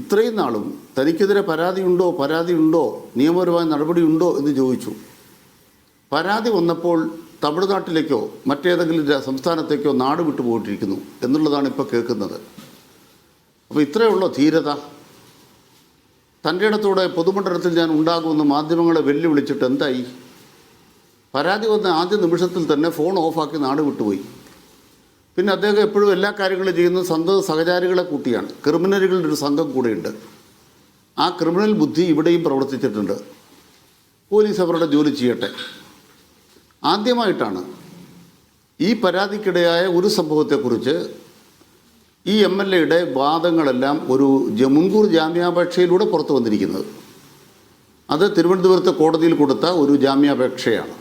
ഇത്രയും നാളും തനിക്കെതിരെ പരാതിയുണ്ടോ പരാതിയുണ്ടോ നിയമപരമായ നടപടിയുണ്ടോ എന്ന് ചോദിച്ചു. പരാതി വന്നപ്പോൾ തമിഴ്നാട്ടിലേക്കോ മറ്റേതെങ്കിലും സംസ്ഥാനത്തേക്കോ നാട് വിട്ടു പോയിട്ടിരിക്കുന്നു എന്നുള്ളതാണ് ഇപ്പോൾ കേൾക്കുന്നത്. അപ്പോൾ ഇത്രയേ ഉള്ളോ ധീരത? തന്റെ ഇടത്തോടെ പൊതുമണ്ഡലത്തിൽ ഞാൻ ഉണ്ടാകുമെന്ന് മാധ്യമങ്ങളെ വെല്ലുവിളിച്ചിട്ട് എന്തായി? പരാതി വന്ന ആദ്യ നിമിഷത്തിൽ തന്നെ ഫോൺ ഓഫാക്കി നാട് വിട്ടുപോയി. പിന്നെ അദ്ദേഹം എപ്പോഴും എല്ലാ കാര്യങ്ങളും ചെയ്യുന്നത് സ്വന്തം സഹചാരികളെ കൂട്ടിയാണ്. ക്രിമിനലുകളുടെ ഒരു സംഘം കൂടെയുണ്ട്. ആ ക്രിമിനൽ ബുദ്ധി ഇവിടെയും പ്രവർത്തിച്ചിട്ടുണ്ട്. പോലീസ് അവരുടെ ജോലി ചെയ്യട്ടെ. ആദ്യമായിട്ടാണ് ഈ പരാതിക്കിടയായ ഒരു സംഭവത്തെക്കുറിച്ച് ഈ എം എൽ എയുടെ വാദങ്ങളെല്ലാം ഒരു മുൻകൂർ ജാമ്യാപേക്ഷയിലൂടെ പുറത്തു വന്നിരിക്കുന്നത്. അത് തിരുവനന്തപുരത്തെ കോടതിയിൽ കൊടുത്ത ഒരു ജാമ്യാപേക്ഷയാണ്.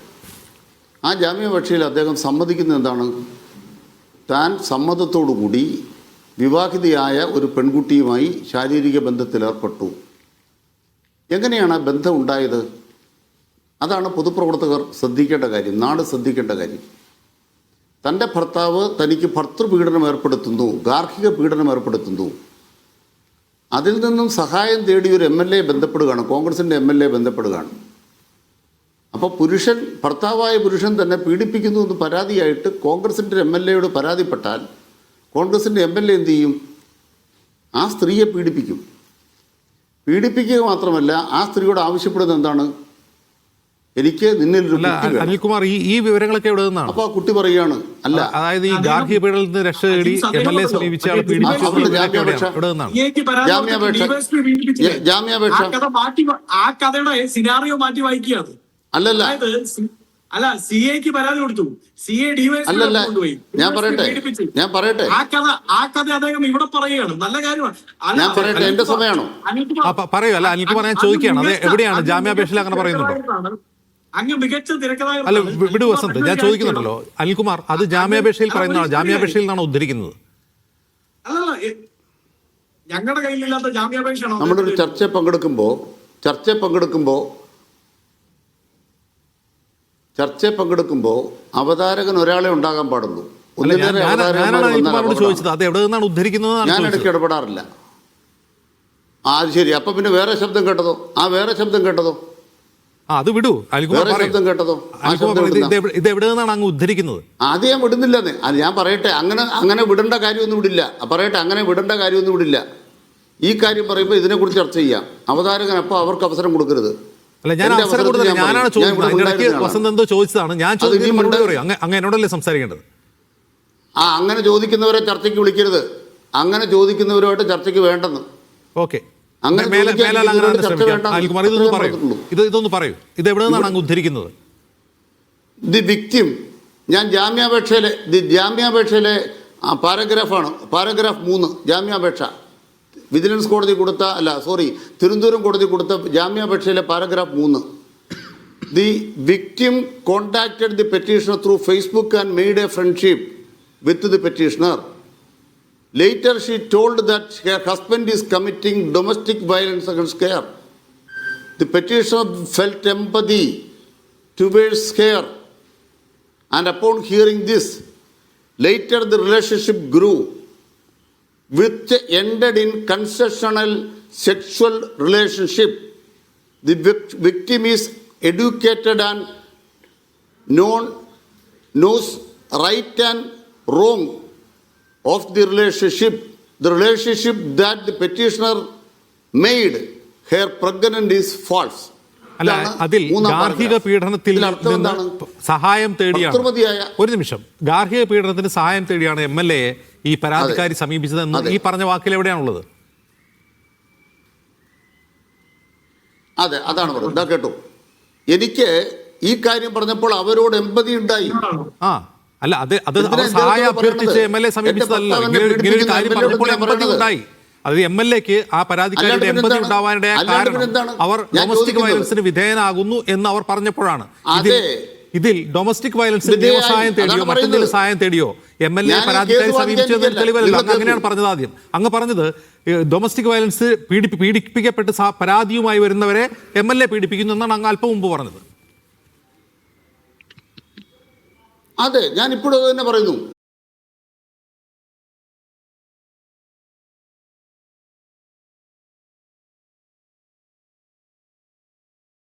ആ ജാമ്യാപേക്ഷയിൽ അദ്ദേഹം സമ്മതിക്കുന്നത് എന്താണ്? താൻ സമ്മതത്തോടുകൂടി വിവാഹിതയായ ഒരു പെൺകുട്ടിയുമായി ശാരീരിക ബന്ധത്തിലേർപ്പെട്ടു. എങ്ങനെയാണ് ബന്ധം ഉണ്ടായത്? അതാണ് പൊതുപ്രവർത്തകർ ശ്രദ്ധിക്കേണ്ട കാര്യം നാട് ശ്രദ്ധിക്കേണ്ട കാര്യം. തന്റെ ഭർത്താവ് തനിക്ക് ഭർത്തൃപീഡനം ഏർപ്പെടുത്തുന്നു ഗാർഹിക പീഡനം ഏർപ്പെടുത്തുന്നു. അതിൽ നിന്നും സഹായം തേടി ഒരു എം എൽ എ ബന്ധപ്പെടുകയാണ് കോൺഗ്രസിന്റെ എം എൽ എ ബന്ധപ്പെടുകയാണ്. അപ്പോൾ പുരുഷൻ ഭർത്താവായ പുരുഷൻ തന്നെ പീഡിപ്പിക്കുന്നു എന്ന് പരാതിയായിട്ട് കോൺഗ്രസിന്റെ എം എൽ എയോട് പരാതിപ്പെട്ടാൽ കോൺഗ്രസിന്റെ എം എൽ എ എന്ത് ചെയ്യും? ആ സ്ത്രീയെ പീഡിപ്പിക്കും. പീഡിപ്പിക്കുക മാത്രമല്ല ആ സ്ത്രീയോട് ആവശ്യപ്പെടുന്നത് എന്താണ്? എനിക്ക് നിന്നിൽ ഒരു കുട്ടി വേണം. അനിൽകുമാർ ഈ ഈ വിവരങ്ങളൊക്കെ എവിടെ നിന്നാണ്? അപ്പൊ ആ കുട്ടി പറയുകയാണ് അല്ല. അതായത് ഈ ഗാർഹിക പീഡനത്തിൽ നിന്ന് രക്ഷ തേടി എം എൽ എ സമീപിച്ച പീഡിപ്പിച്ചു ജാമ്യാപേക്ഷ. ജാമ്യാപേക്ഷ. ആ കഥയുടെ സിനാറിയോ മാറ്റി വായിക്കുകയാണ് അല്ലല്ല. അല്ല സി എക്ക് പരാതി കൊടുത്തു. സി എ അല്ലല്ല ഞാൻ പറയട്ടെ ഞാൻ പറയട്ടെ. ആ കഥ ആ കഥ അദ്ദേഹം ഇവിടെ പറയുകയാണ്. നല്ല കാര്യമാണ്. അല്ല, ഞാൻ പറയട്ടെ, എന്റെ സമയമാണോ? പറയൂ, അല്ല, അനിൽകുമാർ ഞാൻ ചോദിക്കുകയാണ്. അത് എവിടെയാണ്? ജാമ്യാപേക്ഷയിൽ അങ്ങനെ പറയുന്നുണ്ടോ? അങ്ങ് മികച്ച അല്ല വിടു വസന്ത് ഞാൻ ചോദിക്കുന്നുണ്ടല്ലോ. അനിൽകുമാർ അത് ജാമ്യാപേക്ഷയിൽ പറയുന്നതാണ്. ജാമ്യാപേക്ഷയിൽ നിന്നാണ് ഉദ്ധരിക്കുന്നത്. അല്ലല്ല ഞങ്ങളുടെ കയ്യിലില്ലാത്ത ജാമ്യാപേക്ഷയാണോ നമ്മളൊരു ചർച്ചയിൽ പങ്കെടുക്കുമ്പോൾ ചർച്ചയിൽ പങ്കെടുക്കുമ്പോൾ ചർച്ചയിൽ പങ്കെടുക്കുമ്പോൾ അവതാരകൻ ഒരാളെ ഉണ്ടാകാൻ പാടുള്ളൂ. ചോദിച്ചത്. ഇടപെടാറില്ല. ആ അത് ശരി. അപ്പൊ പിന്നെ വേറെ ശബ്ദം കേട്ടതോ? ആ വേറെ ശബ്ദം കേട്ടതോ? അത് വിടൂ. വേറെ ശബ്ദം കേട്ടതോ? ഇത് എവിടെ- നിന്നാണ് അങ്ങ് ഉദ്ധരിക്കുന്നത്? അത് ഞാൻ വിടുന്നില്ലെന്ന്. അത് ഞാൻ പറയട്ടെ. അങ്ങനെ അങ്ങനെ വിടേണ്ട കാര്യമൊന്നും വിടില്ല. പറയട്ടെ. അങ്ങനെ വിടേണ്ട കാര്യമൊന്നും വിടില്ല. ഈ കാര്യം പറയുമ്പോൾ ഇതിനെക്കുറിച്ച് ചർച്ച ചെയ്യാം. അവതാരകൻ അപ്പോൾ അവർക്ക് അവസരം കൊടുക്കരുത്. അല്ല ഞാൻ അവസരം കൊടുത്തില്ല. ഞാൻ ഞാനാണ്. ചോദിക്കുന്നത്. വസന്ത് എന്തോ ചോദിച്ചതാണ്. ഞാൻ ചോദിക്കുന്നത് മറുപടി. പറയും. അങ്ങ് അങ്ങ് എന്നോടല്ലേ സംസാരിക്കേണ്ടത്? ആ അങ്ങനെ ചോദിക്കുന്നവരെ ചർച്ചയ്ക്ക് വിളിക്കരുത്. അങ്ങനെ ചോദിക്കുന്നവരുമായിട്ട് ചർച്ചയ്ക്ക് വേണ്ടെന്ന്. ഓക്കെ. ഇതൊന്ന് പറയൂ. ഇത് ഇതൊന്ന് പറയൂ. ഇത് എവിടെ നിന്നാണ് അങ്ങ് ഉദ്ധരിക്കുന്നത്? ദി വിക്റ്റിം ഞാൻ ജാമ്യാപേക്ഷയിലെ ദി ജാമ്യാപേക്ഷയിലെ പാരഗ്രാഫാണ്. പാരഗ്രാഫ് മൂന്ന് ജാമ്യാപേക്ഷ. വിജിലൻസ് കോടതി കൊടുത്ത അല്ല സോറി തിരുവനന്തപുരം കോടതി കൊടുത്ത ജാമ്യാപേക്ഷയിലെ പാരഗ്രാഫ് മൂന്ന്. The victim contacted the petitioner through Facebook and made a friendship with the petitioner later she told that her husband is committing domestic violence against her the petitioner felt empathy towards her. And upon hearing this later the relationship grew, which ended in consensual sexual relationship. The victim is educated and known, knows right and wrong of the relationship. The relationship that the petitioner made her pregnant is false. അല്ല അതിൽ ഗാർഹിക പീഡനത്തിൽ നിന്ന് സഹായം തേടിയാണ്. ഒരു നിമിഷം. ഗാർഹിക പീഡനത്തിന് സഹായം തേടിയാണ് എം എൽ എ ഈ പരാതിക്കാരി സമീപിച്ചത് എന്ന് ഈ പറഞ്ഞ വാക്കിൽ എവിടെയാണുള്ളത് അതെ അതാണ് പറഞ്ഞത്. കേട്ടോ. എനിക്ക് ഈ കാര്യം പറഞ്ഞപ്പോൾ അവരോട് എമ്പതി ഉണ്ടായി. ആ അല്ല അത് അത് സഹായം അഭ്യർത്ഥിച്ച് എം എൽ എ സമീപിച്ചതല്ല. ഇങ്ങനെ ഒരു- കാര്യം പറഞ്ഞപ്പോൾ എമ്പതി. ഉണ്ടായി. അത് എം എൽ എക്ക് ആ പരാതിക്കാരുടെ എൺപത് ഉണ്ടാവാനിടയ? ഉണ്ടാവാനിടയായ കാരണം അവർ ഡൊമസ്റ്റിക് വയലൻസിന് വിധേയനാകുന്നു എന്ന് അവർ പറഞ്ഞപ്പോഴാണ്. ഇതിൽ ഇതിൽ ഡൊമസ്റ്റിക് വയലൻസിന്. നിയമസഹായം തേടിയോ മറ്റെന്തെങ്കിലും സഹായം തേടിയോ? എം എൽ എ പരാതിക്കാരെ സമീപിച്ചത് തെളിവല്ല. അങ്ങ് അങ്ങനെയാണ് പറഞ്ഞത് ആദ്യം. അങ്ങ് പറഞ്ഞത് ഡൊമസ്റ്റിക് വയലൻസ് പീഡിപ്പി പീഡിപ്പിക്കപ്പെട്ട് പരാതിയുമായി വരുന്നവരെ എം എൽ എ പീഡിപ്പിക്കുന്നു എന്നാണ് അങ്ങ് അല്പം മുമ്പ് പറഞ്ഞത്. അതെ ഞാൻ ഇപ്പോഴും തന്നെ പറയുന്നു.